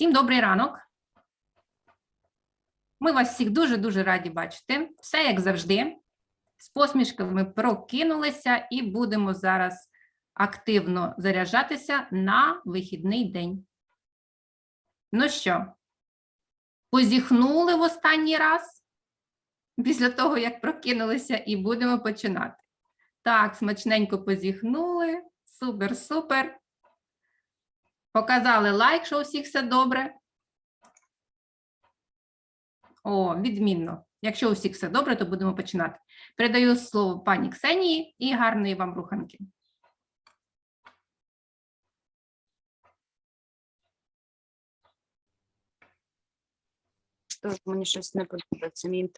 Всім добрий ранок. Ми вас всіх дуже-дуже раді бачити. Все як завжди. З посмішками прокинулися і будемо зараз активно заряджатися на вихідний день. Ну що, позіхнули в останній раз після того, як прокинулися, і будемо починати. Так, смачненько позіхнули. Супер, супер. Показали лайк, що у всіх все добре. О, відмінно. Якщо у всіх все добре, то будемо починати. Передаю слово пані Ксенії і гарної вам руханки. Мені щось не подобається. Мій.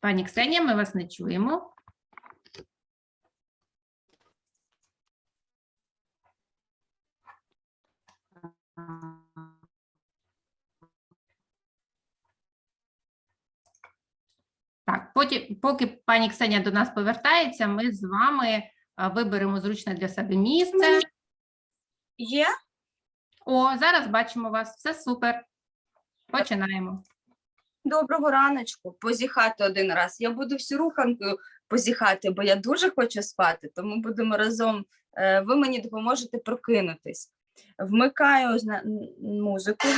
Пані Ксенія, ми вас не чуємо. Так, потім, поки пані Ксенія до нас повертається, ми з вами виберемо зручне для себе місце. Є? О, зараз бачимо вас. Все супер. Починаємо. Доброго раночку. Позіхати один раз. Я буду всю руханкою позіхати, бо я дуже хочу спати, тому будемо разом. Е, Ви мені допоможете прокинутись. Вмикаю музику.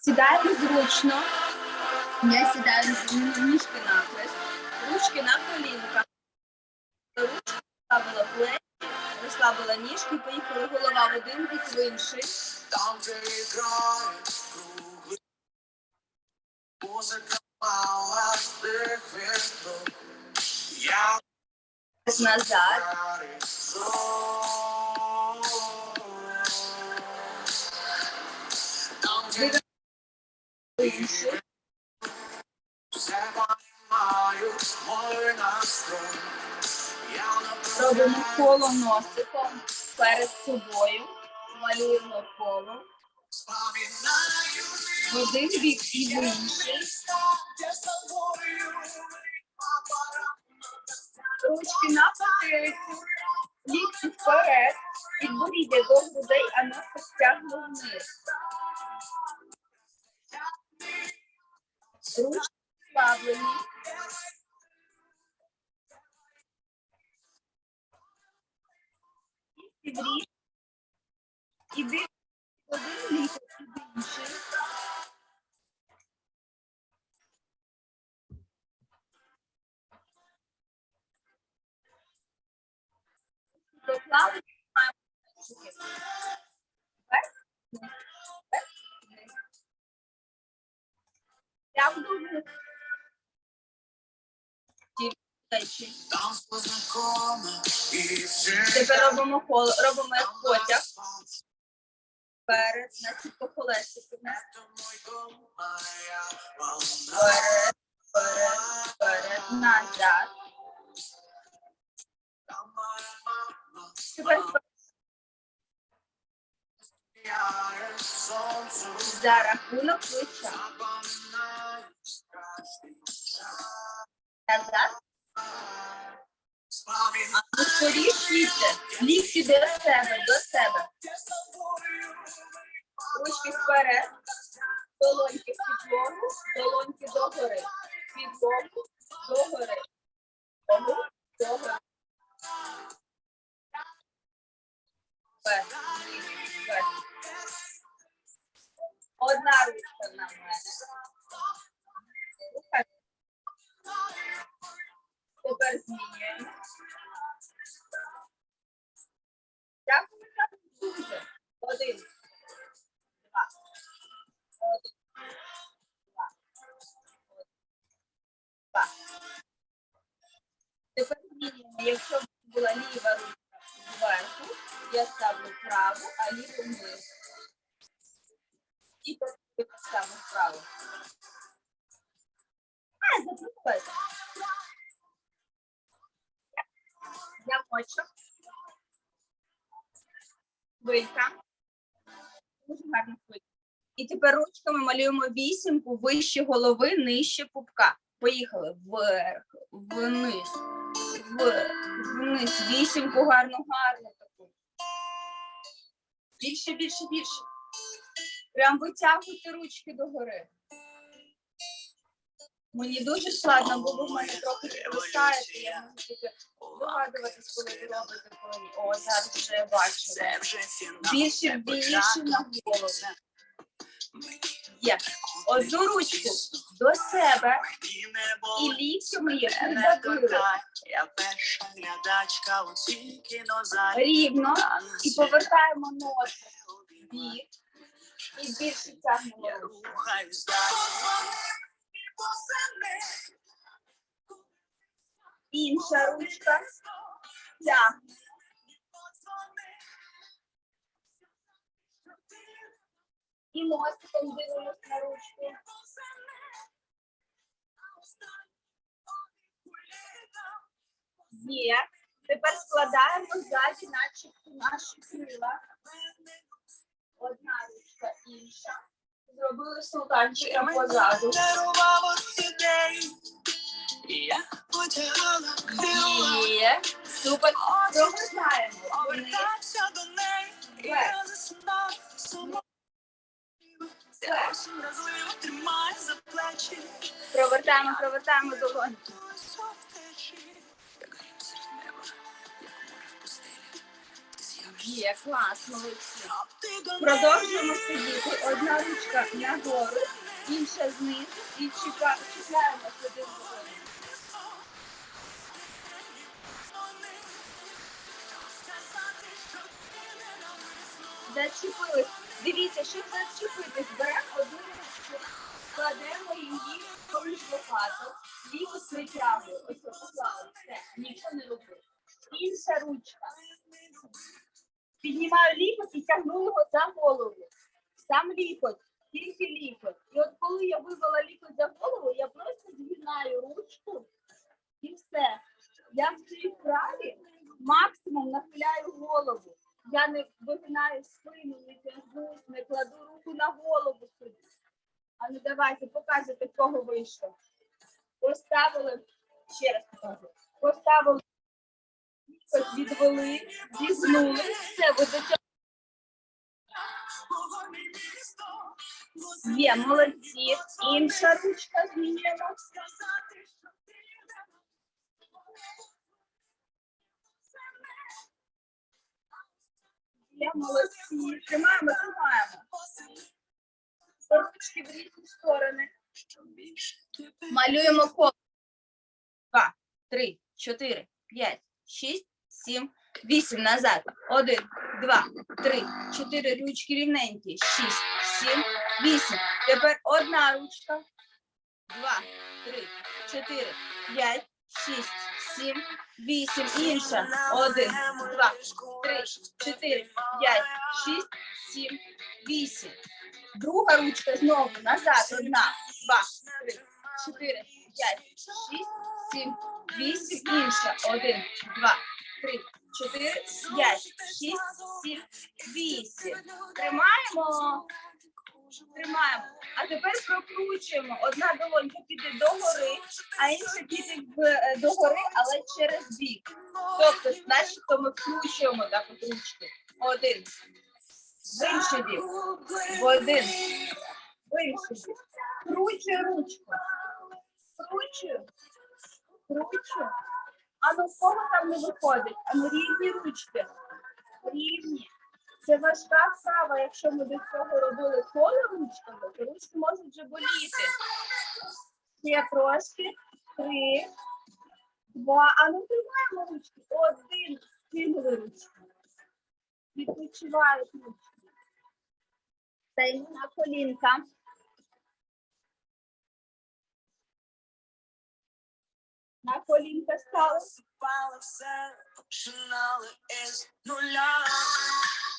Сідаємо зручно. Я сідаю ніжки навхрест, ручки на колінках. Ручки розслабила плечі, розслабила ніжки, поїхали голова в один бік в інший. Там, де. Музика мала вітру. Я назад. Робимо коло носиком перед собою. Малюємо коло. В один бік і в інший. Ручки на потилицю. Лікті вперед. Підборіддя до грудей, а носик тягне вниз. Ручки розслаблені. І підріж. Іди один лікоть і в інший. Доклали, тримаємо ручки. Вверх, вниз, вверх, вниз. Прямо до вниз. Ті плечі. Там познакома все. Тепер робимо коло, робимо як потяг. Вперед, значить по колесику. Вперед, вперед, вперед, назад. За рахунок плеча. Назад. Ну, скоріш лікти. Лікті до себе, до себе. Ручки вперед. Долоньки в підлогу, долоньки догори. Підлогу, догори. Підлогу, догори. Вверх, вниз, вверх. Одна ручка на мене. Рухай. Тепер змінюємо. Дякую дуже. Один. Праву, а ліву вниз. І так само вправо. А, запуталась. Замочок. Хвилька. Дуже гарна хвилька. І тепер ручками малюємо вісімку вище голови, нижче пупка. Поїхали вверх, вниз, в, вниз. Вісімку гарно, гарно. Більше, більше, більше. Прям витягуйте ручки догори. Мені дуже складно, бо ви в мене трохи підвисаєте. Я можу тільки догадуватись, коли ви робите коли. О, зараз вже я бачу. Більше, більше на голову. Є. Є. Одну ручку до себе і їх не придавили. Рівно. І повертаємо нос в бік. І більше тягнемо руку. Інша ручка. Тягне. І носиком дивимось на ручку. Є. Тепер складаємо ззаді, начебто наші крила. Одна ручка, інша. Зробили султанчика позаду. Є. Супер. Прогортаємо. Вниз. Повертався пустелі. Ти з'явишся, Є, клас, молодці. Продовжуємо сидіти. Одна ручка нагору, інша знизу. І чека- чекаємо один за. Зачепились. Дивіться, щоб зачепитись, беремо одну ручку, кладемо її поміж лопаток, лікоть витягуємо. Ось поклали. Все, нічого не робимо. Інша ручка. Піднімаю лікоть і тягну його за голову. Сам лікоть, тільки лікоть. І от коли я вивела лікоть за голову, я просто згинаю ручку і все. Я в цій вправі максимум нахиляю голову. Я не вигинаю спину, не тягнусь, не кладу руку на голову собі. А ну давайте, показуйте, кого вийшло. Поставили, ще раз показую. Поставили, відвели, зігнули, все, ви до цього Є, молодці. Інша ручка змінюємо. сказати, що ти Є, молодці. Тримаємо, тримаємо. Ручки в різні сторони. Малюємо коло. Два, три, чотири, п'ять, шість, сім, вісім. Назад. Один, два, три, чотири. Ручки рівненькі. Шість, сім, вісім. Тепер одна ручка. Два, три, чотири, п'ять, шість, сім, вісім. Інша. Один, два, три, чотири, п'ять, шість, сім, вісім. Друга ручка знову назад. Одна, два, три, чотири, п'ять, шість, сім, вісім. Інша. Один, два, три, чотири, п'ять, шість, сім, вісім. Тримаємо. Тримаємо. А тепер прокручуємо. Одна долонька піде догори, а інша піде догори, але через бік. Тобто, начебто ми вкручуємо так от ручки. Один. В інший бік. В один. В інший бік. Кручую ручку. Кручую. Кручую. А ну кого там не виходить? А ну рівні ручки. Рівні. Це важка вправа, якщо ми до цього робили коло ручками, то ручки можуть вже боліти. Ще трошки. Три. Два. А ну тримаємо ручки. Один. Скинули ручки. Відпочивають ручки. Стаємо на колінка. На колінка стали.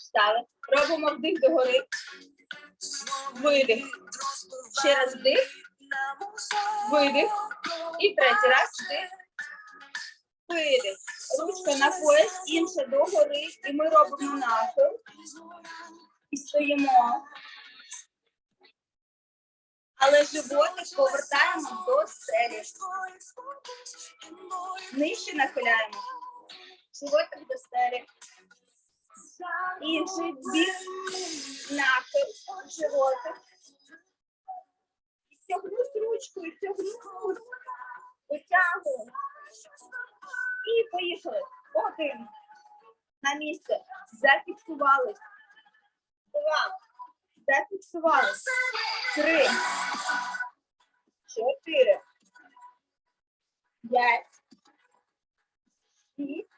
Стали. Робимо вдих догори. Видих. Ще раз вдих. Видих. І третій раз вдих. Видих. Ручка на пояс, інша догори. І ми робимо нахил. І стоїмо. Але животик повертаємо до стелі. Нижче нахиляємо. Животик до стелі. Інший бік. Нахил. Животик. Тягнусь ручкою, тягнусь. Витягуємо. І поїхали. Один. На місце. Зафіксувались. Два. Зафіксувались. Три. Чотири. П'ять. Шість.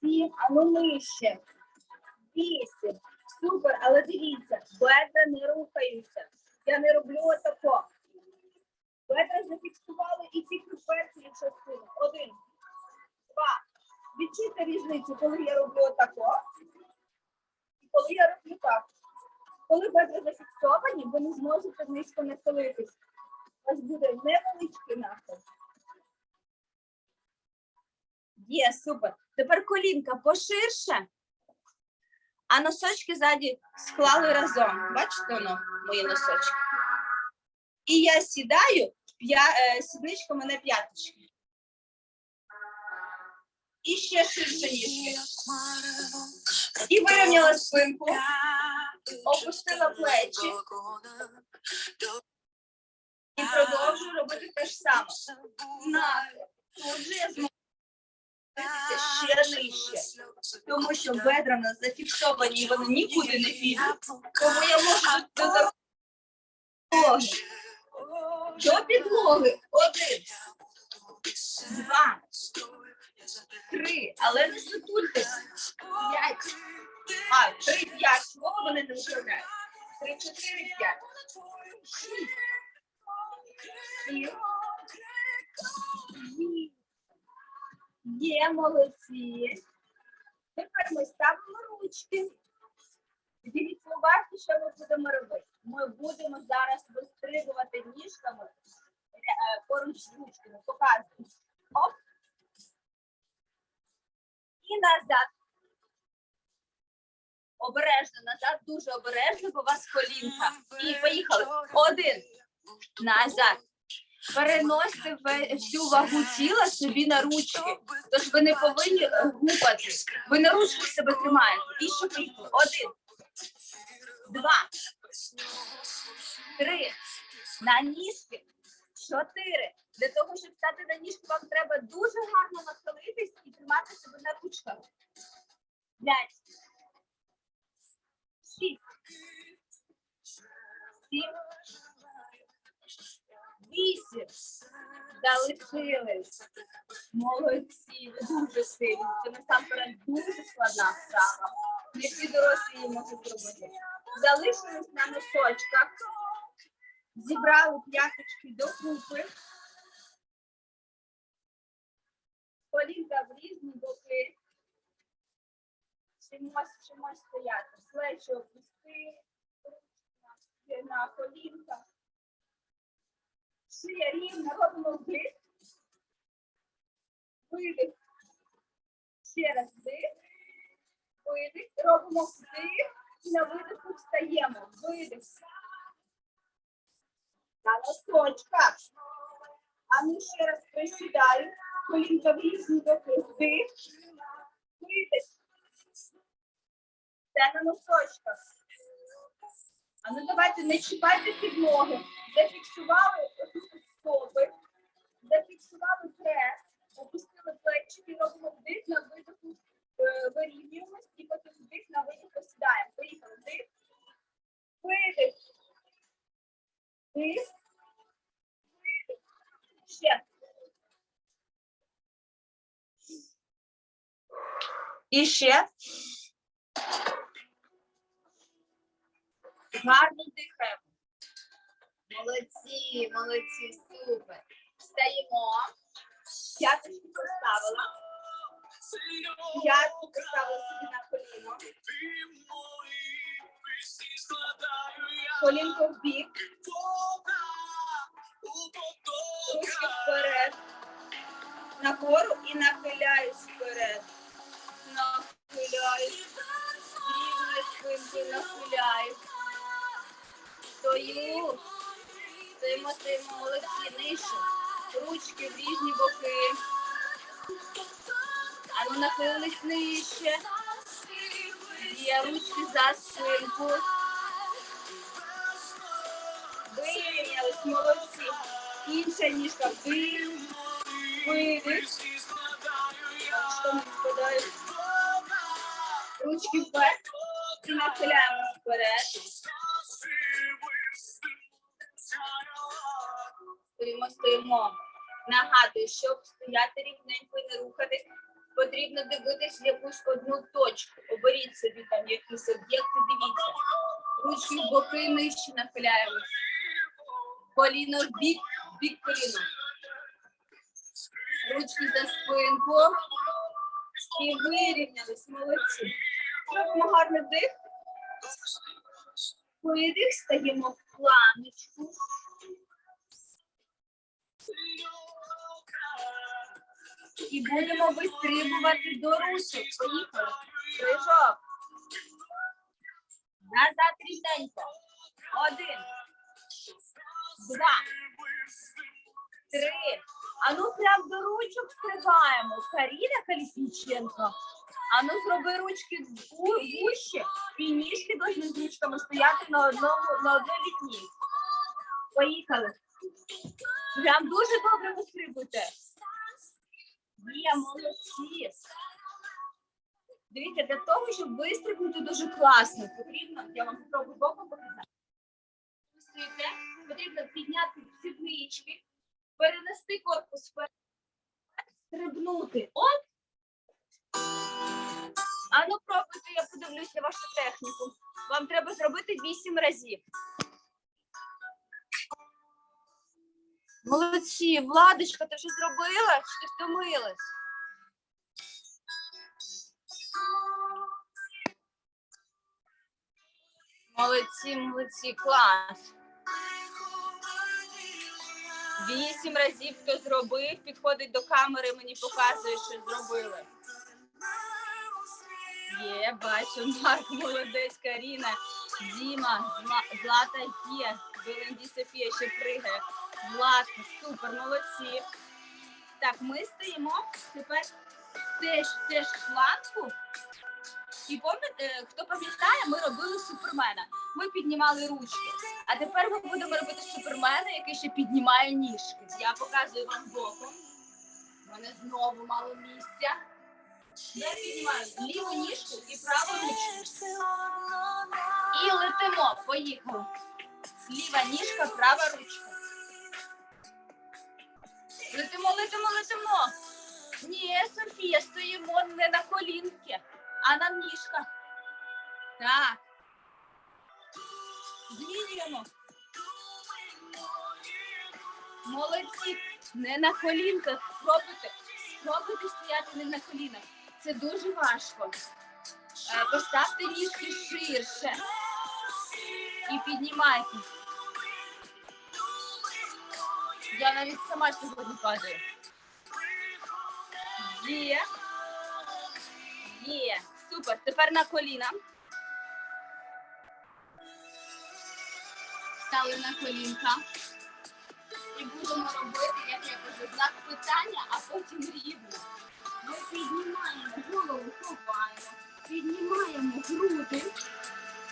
Сім. А ну нижче. Вісім. Супер, але дивіться, бедра не рухаються. Я не роблю отако. Бедра зафіксували і тільки першу частину. Один. Два. Відчуйте різницю, коли я роблю отако. І коли я роблю так. Коли бедра зафіксовані, ви не зможете низько нахилитись. У вас буде невеличкий нахил. Є, супер. Тепер колінка поширше, а носочки ззаді склали разом. Бачите воно, мої носочки? І я сідаю е, сідничками на п'яточки. І ще ширше ніжки. І вирівняла спинку, опустила плечі і продовжую робити те ж саме. Нахил. Тут же я зможу ще нижче. Тому що бедра в нас зафіксовані, і вони нікуди не підуть. Тому я можу тут до підлоги. До підлоги. Один, два, три. Але не сутультесь. П'ять. А, три, п'ять. Чого вони не виправляють? Три, чотири, п'ять. Шість. Сім. Є молодці. Тепер ми ставимо ручки. Дивіться уважно, що ми будемо робити. Ми будемо зараз вистрибувати ніжками е, поруч з ручками. Показуємо. Оп. І назад. Обережно, назад, дуже обережно, бо у вас колінка. І поїхали. Один. Назад. Переносьте всю вагу тіла собі на ручки. Тож ви не повинні е, гупати. Ви на ручках себе тримаєте. І поїхали. Один, два, три. На ніжки. Чотири. Для того, щоб стати на ніжки, вам треба дуже гарно нахилитись і тримати себе на ручках. П'ять. Шість. Сім. Вісім. Залишились. Молодці, ви дуже сильні. Це насамперед дуже складна вправа. Не всі дорослі її можуть зробити. Залишились на носочках. Зібрали п'яточки докупи. Колінка в різні боки. Вчимось, вчимось стояти. Плечі опусти. На колінка. Рівна, робимо вдих. Видих. Ще раз вдих. Видих. Робимо вдих. І на видиху встаємо. Видих. На носочках. А ну ще раз присідаю. Колінка в різні боки. Вдих. Видих. Це на носочках. А ну давайте не чіпайте підлоги. Зафіксували стопи, зафіксували прес, опустили плечики, робимо вдих на видиху, е, вирівнюємось і потім вдих на видиху сідаємо. Поїхали. Вдих. Видих. Вдих. Видих. Ще. І ще. Гарно дихаємо. Молодці, молодці, супер. Встаємо. П'яточку поставила. П'ятку поставила собі на коліно. Колінко в бік. Ручки вперед. Нагору і нахиляюсь вперед. Нахиляюсь. Рівною спинкою нахиляюсь. Стою. Молодці, нижче. Ручки в різні боки. Ану, нахилились нижче. Є ручки за спинку. Вирівнялись, молодці. Інша ніжка. Вдих. Що ми спадають? Ручки вперед. І нахиляємось вперед. Стоїмо, стоїмо. Нагадую, щоб стояти рівненько і не рухатись, потрібно дивитись якусь одну точку. Оберіть собі там якісь об'єкти, дивіться. Ручки боки нижче нахиляємось. Коліно в бік, бік коліно. Ручки за спинку. І вирівнялись, молодці. Робимо гарний вдих. Видих, стаємо в планочку. І будемо вистрибувати до ручок. Поїхали. Прыжок. Назад рівненько. Один. Два. Три. А ну прям до ручок стрибаємо. Каріна Колісніченко. А ну зроби ручки ву- І ніжки повинні з ручками стояти на одному на одній лінії. Поїхали. Прям дуже добре вистрибуйте. Є, молодці. Дивіться, для того, щоб вистрибнути дуже класно, потрібно, я вам спробую боком показати. Ви потрібно підняти сіднички, перенести корпус вперед, стрибнути. От. А ну пробуйте, я подивлюся вашу техніку. Вам треба зробити 8 разів. Молодці, Владочка, ти вже зробила? Чи ти втомилась? Молодці, молодці, клас. Вісім разів хто зробив, підходить до камери, мені показує, що зробили. Є, бачу, Марк, молодець, Каріна, Діма, Зла- Злата є, Беленді Софія ще пригає. Владка, супер, молодці. Так, ми стоїмо тепер теж теж шланку. І пам'ятаєте, хто пам'ятає, ми робили супермена. Ми піднімали ручки. А тепер ми будемо робити супермена, який ще піднімає ніжки. Я показую вам боком. У мене знову мало місця. Я піднімаю ліву ніжку і праву ручку. І летимо. Поїхали. Ліва ніжка, права ручка. Летимо, летимо, летимо. Ні, Софія, стоїмо не на колінки, а на ніжках. Так. Змінюємо. Молодці. Не на колінках. Спробуйте. Спробуйте стояти не на колінах. Це дуже важко. Е, Поставте ніжки ширше. І піднімайте. Я навіть сама сьогодні падаю. Є. Є. Супер. Тепер на коліна. Стали на колінка. І будемо робити, як я кажу, знак питання, а потім рівно. Ми піднімаємо голову, ховаємо, піднімаємо груди,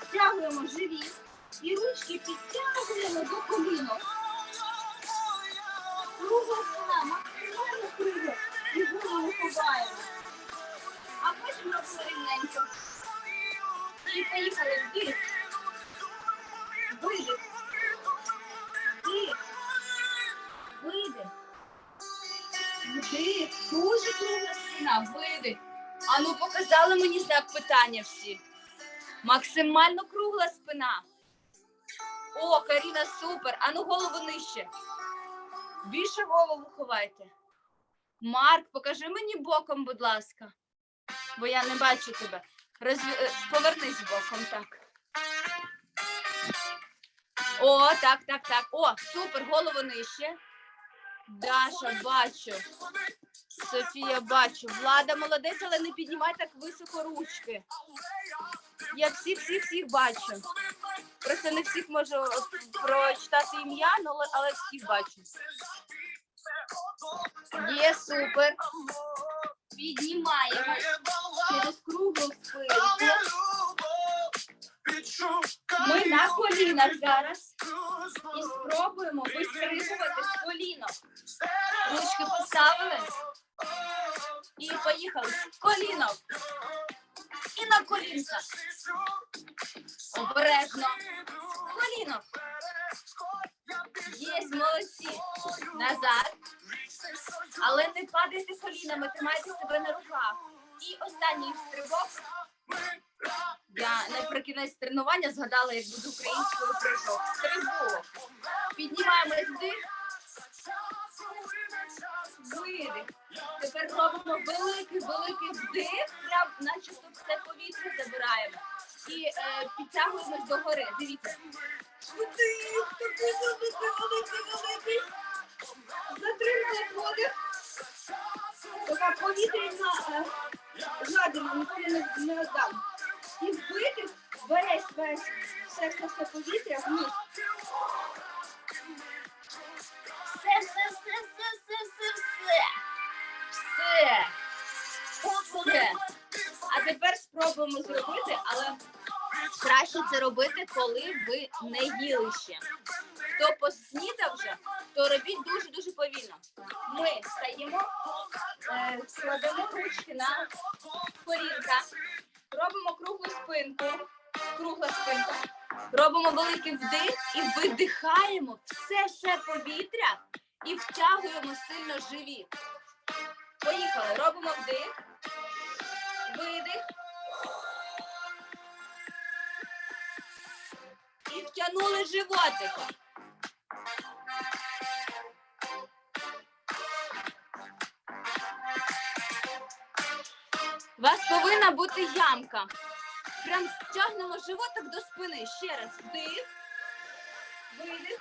стягуємо живіт і ручки підтягуємо до колінок. Ховаємо. А потім робимо рівненько. І поїхали вдих. Видих. Вдих. Видих. Вдих. Дуже кругла спина. Видих. А ну показали мені знак питання всі. Максимально кругла спина. О, Каріна, супер. А ну голову нижче. Більше голову ховайте. Марк, покажи мені боком, будь ласка. Бо я не бачу тебе. Розві... е, Повернись боком, так. О, так, так, так. О, супер, голову нижче. Даша, бачу. Софія, бачу. Влада молодець, але не піднімай так високо ручки. Я всіх, всіх, всіх бачу. Просто не всіх можу прочитати ім'я, але всіх бачу. Є супер. Піднімаємось через круглу спинку. Ми на колінах зараз і спробуємо вистрибувати з колінок. Ручки поставили і поїхали з колінок. І на колінка. Обережно. З колінок. Є, молодці. Назад. Але не падайте колінами, тримайте себе на руках. І останній стрибок. Я наприкінець тренування згадала, як буде українською прыжок. Стрибок. Піднімаємось вдих. Видих. Тепер робимо великий великий вдих, прям начебто все повітря забираємо. І е, підтягуємось до гори. Дивіться. Вдих, такий великий, великий, великий. Така повітряна е, жадина, ніколи не, віддам. І видих весь, весь, все, все, все повітря вниз. Все, все, все, все, все, все, все. Все. Все. А тепер спробуємо зробити, але краще це робити, коли ви не їли ще. Хто поснідав вже, то робіть дуже-дуже повільно. Ми стаємо, кладемо ручки на колінка, робимо круглу спинку, кругла спинка, робимо великий вдих і видихаємо все-все повітря і втягуємо сильно живіт. Поїхали. Робимо вдих, видих. І втягнули животиком. Вас повинна бути ямка. Прям тягнемо животик до спини. Ще раз. Вдих. Видих.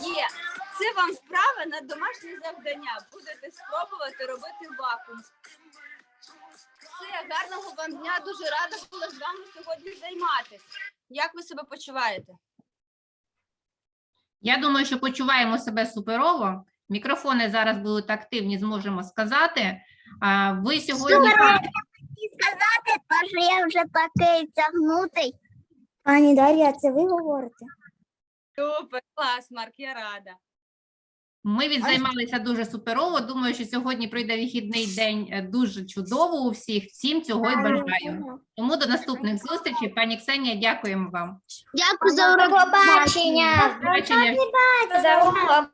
Є. Це вам вправа на домашнє завдання. Будете спробувати робити вакуум. Все, гарного вам дня. Дуже рада була з вами сьогодні займатися. Як ви себе почуваєте? Я думаю, що почуваємо себе суперово. Мікрофони зараз будуть активні, зможемо сказати. А, Ви сьогодні сказати, що я вже такий тягнутий. Пані Дар'я, це ви говорите? Супер, клас, Марк, я рада. Ми відзаймалися дуже суперово. Думаю, що сьогодні пройде вихідний день е, дуже чудово у всіх. Всім цього і бажаю. Тому до наступних зустрічей. Пані Ксенія, дякуємо вам. Дякую за урок. Побачення. До побачення.